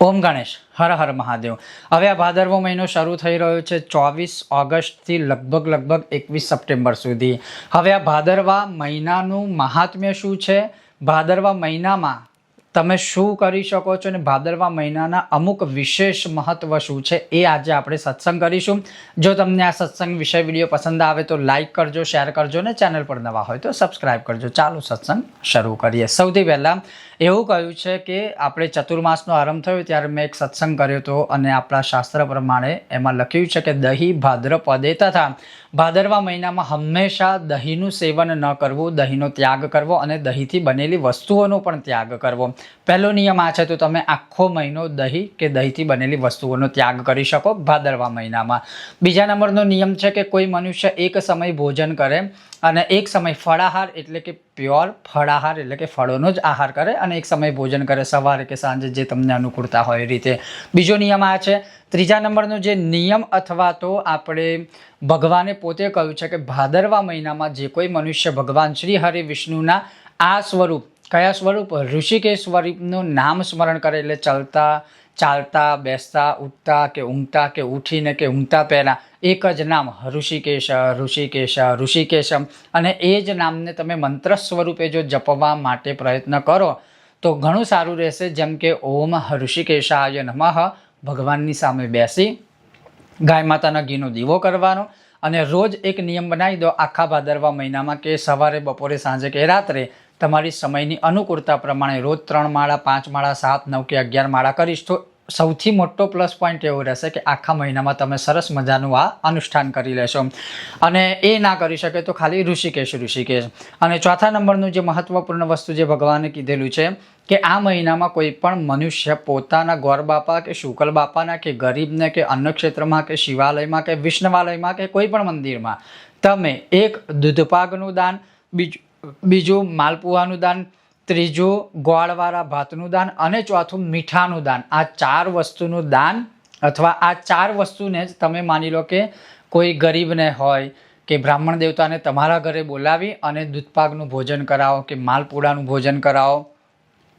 ઓમ ગણેશ, હર હર મહાદેવ. હવે આ ભાદરવો મહિનો શરૂ થઈ રહ્યો છે ચોવીસ ઓગસ્ટથી લગભગ લગભગ એકવીસ સપ્ટેમ્બર સુધી. હવે આ ભાદરવા મહિનાનું મહાત્મ્ય શું છે? ભાદરવા મહિનામાં તમે શું કરી શકો છો અને ભાદરવા મહિનાના અમુક વિશેષ મહત્વ શું છે એ આજે આપણે સત્સંગ કરીશું. જો તમને આ સત્સંગ વિષય વીડિયો પસંદ આવે તો લાઈક કરજો, શેર કરજો ને ચેનલ પર નવા હોય તો સબસ્ક્રાઈબ કરજો. ચાલો સત્સંગ શરૂ કરીએ. સૌથી પહેલાં એવું કહ્યું છે કે આપણે ચતુર્માસનો આરંભ થયો ત્યારે મેં એક સત્સંગ કર્યો હતો અને આપણા શાસ્ત્ર પ્રમાણે એમાં લખ્યું છે કે દહીં ભાદ્રપદે તથા ભાદરવા મહિનામાં હંમેશા દહીંનું સેવન ન કરવું, દહીંનો ત્યાગ કરવો અને દહીંથી બનેલી વસ્તુઓનો પણ ત્યાગ કરવો. પહેલો નિયમ આ છે, તો તમે આખો મહિનો દહીં કે દહીંથી બનેલી વસ્તુઓનો ત્યાગ કરી શકો ભાદરવા મહિનામાં. બીજા નંબરનો નિયમ છે કે કોઈ મનુષ્ય એક સમય ભોજન કરે અને એક સમય ફળાહાર એટલે કે પ્યોર ફળાહાર એટલે કે ફળોનો જ આહાર કરે અને એક સમય ભોજન કરે સવારે કે સાંજે જે તમને અનુકૂળતા હોય એ રીતે. બીજો નિયમ આ છે. ત્રીજા નંબરનો જે નિયમ અથવા તો આપણે ભગવાને પોતે કહ્યું છે કે ભાદરવા મહિનામાં જે કોઈ મનુષ્ય ભગવાન શ્રી હરિ વિષ્ણુના આ સ્વરૂપ, કયા સ્વરૂપ? ઋષિકેશ સ્વરૂપનું નામ સ્મરણ કરે એટલે ચાલતા ચાલતા, બેસતા, ઉઠતા કે ઊંઘતા કે ઉઠીને કે ઊંઘતા પહેલાં એક જ નામ ઋષિકેશ ઋષિકેશ, ઋષિકેશમ. અને એ જ નામને તમે મંત્ર સ્વરૂપે જો જપવા માટે પ્રયત્ન કરો તો ઘણું સારું રહેશે જેમ કે ઓમ હૃષિકેશાય નમઃ ભગવાનની સામે બેસી ગાય માતાના ઘીનો દીવો કરવાનો અને રોજ એક નિયમ બનાવી દો, આખા ભાદરવા મહિનામાં કે સવારે, બપોરે, સાંજે કે રાત્રે તમારી સમયની અનુકૂળતા પ્રમાણે રોજ ત્રણ માળા, પાંચ માળા, સાત, નવ કે અગિયાર માળા કરીશ તો સૌથી મોટો પ્લસ પોઈન્ટ એવો રહેશે કે આખા મહિનામાં તમે સરસ મજાનું આ અનુષ્ઠાન કરી લેશો. અને એ ના કરી શકે તો ખાલી ઋષિકેશ ઋષિકેશ. અને ચોથા નંબરનું જે મહત્વપૂર્ણ વસ્તુ જે ભગવાને કીધેલું છે કે આ મહિનામાં કોઈ પણ મનુષ્ય પોતાના ગોર બાપા કે શુકલ બાપાના કે ગરીબને કે અન્ન ક્ષેત્રમાં કે શિવાલયમાં કે વિષ્ણવાલયમાં કે કોઈ પણ મંદિરમાં તમે એક દૂધપાગનું દાન, બીજું બીજું માલપુઆનું દાન ત્રીજું ગોળવાળા ભાતનું દાન અને ચોથું મીઠાનું દાન. આ ચાર વસ્તુનું દાન અથવા આ ચાર વસ્તુને જ તમે માની લો કે કોઈ ગરીબને હોય કે બ્રાહ્મણ દેવતાને તમારા ઘરે બોલાવી અને દૂધપાકનું ભોજન કરાવો કે માલપુડાનું ભોજન કરાવો,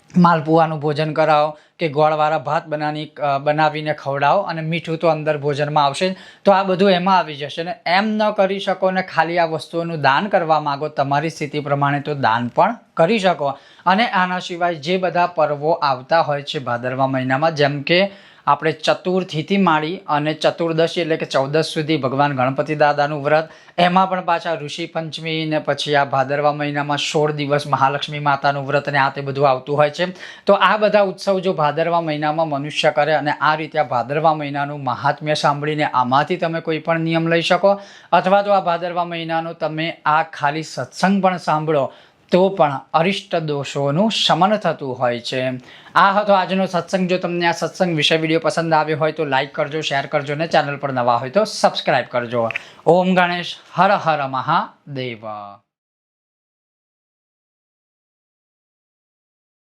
માલપુઆનું ભોજન કરાવો કે ગોળવાળા ભાત બનાવી બનાવીને ખવડાવો અને મીઠું તો અંદર ભોજનમાં આવશે તો આ બધું એમાં આવી જશે ને એમ ન કરી શકો ને ખાલી આ વસ્તુઓનું દાન કરવા માગો, તમારી સ્થિતિ પ્રમાણે તો દાન પણ કરી શકો. અને આના સિવાય જે બધા પર્વો આવતા હોય છે ભાદરવા મહિનામાં, જેમ કે આપણે ચતુર્થીથી માંડી અને ચતુર્દશી એટલે કે ચૌદસ સુધી ભગવાન ગણપતિ દાદાનું વ્રત, એમાં પણ પાછા ઋષિ પંચમી ને પછી આ ભાદરવા મહિનામાં સોળ દિવસ મહાલક્ષ્મી માતાનું વ્રત ને આ તે બધું આવતું હોય છે. તો આ બધા ઉત્સવ જો ભાદરવા મહિનામાં મનુષ્ય કરે અને આ રીતે આ ભાદરવા મહિનાનું મહાત્મ્ય સાંભળીને આમાંથી તમે કોઈ પણ નિયમ લઈ શકો. અથવા તો આ ભાદરવા મહિનાનો તમે આ ખાલી સત્સંગ પણ સાંભળો, તો પણ અરિષ્ટ દોષોનું શમન થતું હોય છે. આ હતો આજનો સત્સંગ. જો તમને આ સત્સંગ વિષય વીડિયો પસંદ આવ્યો હોય તો લાઈક કરજો, શેર કરજો ને ચેનલ પર નવા હોય તો સબસ્ક્રાઈબ કરજો. ઓમ ગણેશ, હર હર મહાદેવ.